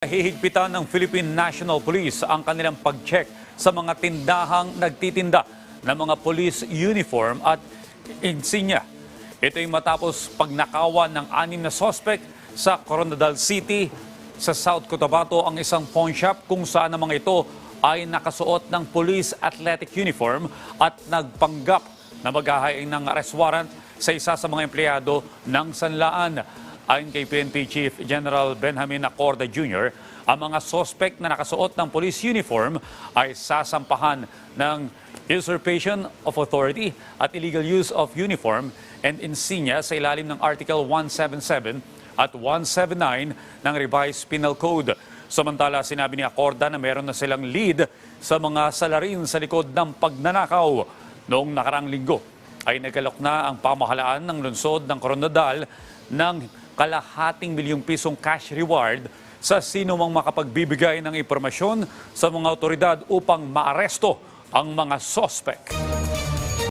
Hihigpitan ng Philippine National Police ang kanilang pag-check sa mga tindahang nagtitinda ng mga police uniform at insignia. Ito ay matapos pagnakawan ng anim na sospek sa Coronadal City sa South Cotabato ang isang pawn shop kung saan ang mga ito ay nakasuot ng police athletic uniform at nagpanggap na maghahain ng arrest warrant sa isa sa mga empleyado ng Sanlaan. Ayon kay PNP Chief General Benjamin Acorda Jr., ang mga sospek na nakasuot ng police uniform ay sasampahan ng usurpation of authority at illegal use of uniform and insignia sa ilalim ng Article 177 at 179 ng Revised Penal Code. Samantala, sinabi ni Acorda na meron na silang lead sa mga salarin sa likod ng pagnanakaw. Noong nakarang linggo ay nagkalok na ang pamahalaan ng lungsod ng Coronadal ng kalahating milyong pisong cash reward sa sino mang makapagbibigay ng impormasyon sa mga otoridad upang maaresto ang mga sospek.